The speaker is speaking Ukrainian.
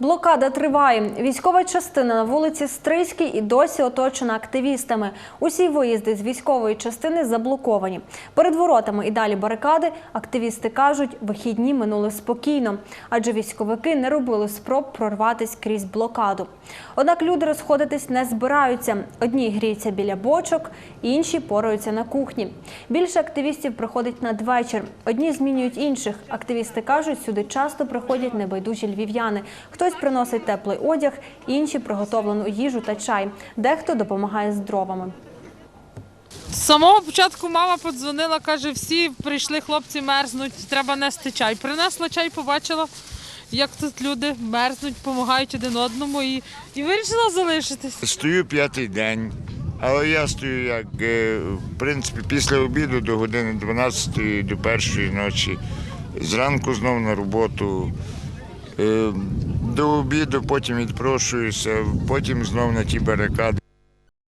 Блокада триває. Військова частина на вулиці Стрийській і досі оточена активістами. Усі виїзди з військової частини заблоковані. Перед воротами і далі барикади активісти кажуть, вихідні минули спокійно, адже військовики не робили спроб прорватися крізь блокаду. Однак люди розходитись не збираються. Одні гріються біля бочок, інші пораються на кухні. Більше активістів приходить надвечір. Одні змінюють інших. Активісти кажуть, сюди часто приходять небайдужі львів'яни. Хтось приносить теплий одяг, інші приготовлену їжу та чай. Дехто допомагає з дровами. З самого початку мама подзвонила, каже, всі прийшли хлопці мерзнуть, треба нести чай. Принесла чай, побачила, як тут люди мерзнуть, допомагають один одному і, і вирішила залишитись. Стою п'ятий день, але я стою як е, в принципі після обіду до години 12 до першої ночі. Зранку знову на роботу. До обіду потім відпрошуюся, потім знов на ті барикади.